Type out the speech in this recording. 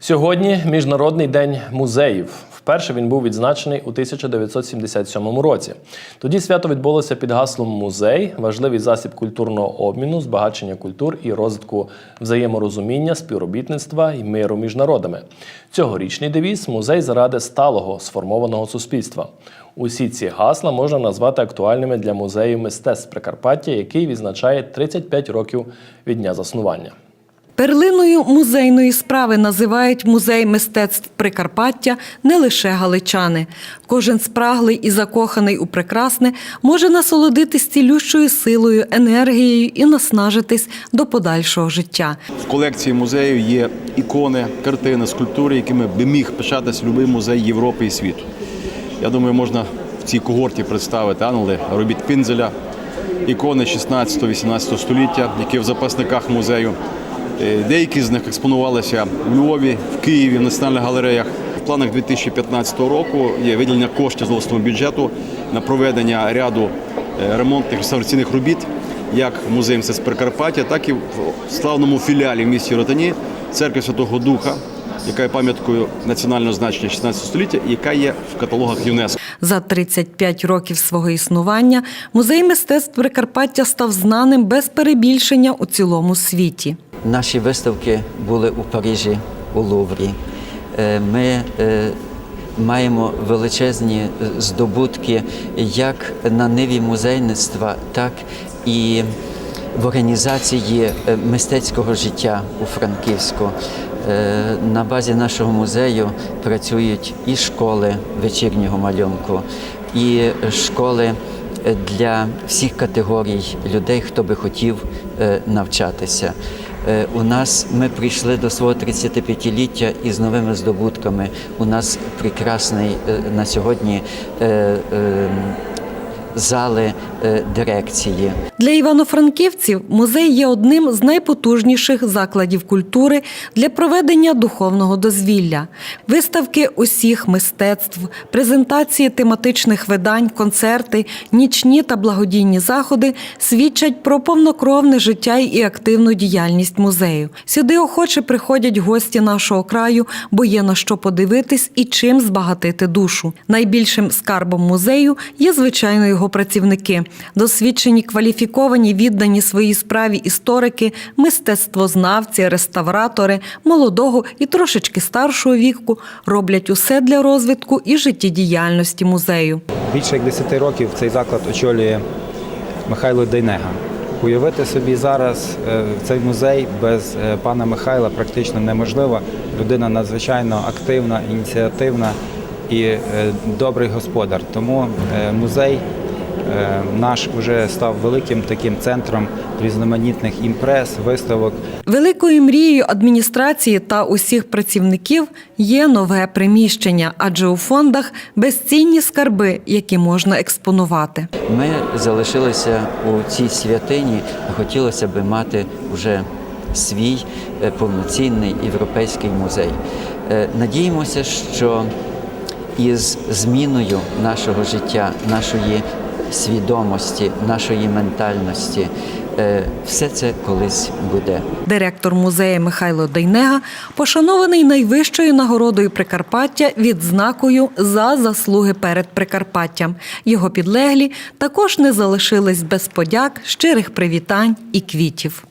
Сьогодні Міжнародний день музеїв. Вперше він був відзначений у 1977 році. Тоді свято відбулося під гаслом Музей важливий засіб культурного обміну, збагачення культур і розвитку взаєморозуміння, співробітництва і миру між народами. Цьогорічний девіз музей заради сталого сформованого суспільства. Усі ці гасла можна назвати актуальними для музею мистецтв Прикарпаття, який відзначає 35 років від дня заснування. Перлиною музейної справи називають музей мистецтв Прикарпаття не лише галичани. Кожен спраглий і закоханий у прекрасне може насолодитись цілющою силою, енергією і наснажитись до подальшого життя. В колекції музею є ікони, картини, скульптури, якими би міг пишатись будь-який музей Європи і світу. Я думаю, можна в цій когорті представити ангели робіт Пінзеля, ікони 16-18 століття, які в запасниках музею. Е, Деякі з них експонувалися у Львові, в Києві, в національних галереях. В планах 2015 року є виділення коштів з обласного бюджету на проведення ряду е, ремонтних реставраційних робіт як в музеї мистецтв Прикарпаття, так і в славному філіалі в місті Ротані церкви Святого Духа, яка є пам'яткою національного значення 16 століття, яка є в каталогах ЮНЕСКО. За 35 років свого існування музей мистецтв Прикарпаття став знаним без перебільшення у цілому світі. Наші виставки були у Парижі, у Луврі. Е, Ми е, маємо величезні е, здобутки як на ниві музейництва, так і в організації мистецького життя у Франківську. На базі нашого музею працюють і школи вечірнього малюнку, і школи для всіх категорій людей, хто би хотів навчатися. Е, У нас ми прийшли до свого 35-ліття із новими здобутками. У нас прекрасний е, на сьогодні е, зали е, дирекції. Для івано-франківців музей є одним з найпотужніших закладів культури для проведення духовного дозвілля. Виставки усіх мистецтв, презентації тематичних видань, концерти, нічні та благодійні заходи свідчать про повнокровне життя і активну діяльність музею. Сюди охоче приходять гості нашого краю, бо є на що подивитись і чим збагатити душу. Найбільшим скарбом музею є звичайно його працівники, досвідчені, кваліфіковані, віддані своїй справі історики, мистецтвознавці, реставратори, молодого і трошечки старшого віку роблять усе для розвитку і життєдіяльності музею. Більше як 10 років цей заклад очолює Михайло Дейнега. Уявити собі зараз е, цей музей без е, пана Михайла практично неможливо. Людина надзвичайно активна, ініціативна і е, добрий господар. Тому музей наш вже став великим таким центром різноманітних імпрес, виставок. Великою мрією адміністрації та усіх працівників є нове приміщення, адже у фондах безцінні скарби, які можна експонувати. Ми залишилися у цій святині, а хотілося би мати вже свій е, повноцінний європейський музей. Е, Надіємося, що із зміною нашого життя, нашої свідомості, нашої ментальності, е, все це колись буде. Директор музею Михайло Дейнега пошанований найвищою нагородою Прикарпаття відзнакою за заслуги перед Прикарпаттям. Його підлеглі також не залишились без подяк, щирих привітань і квітів.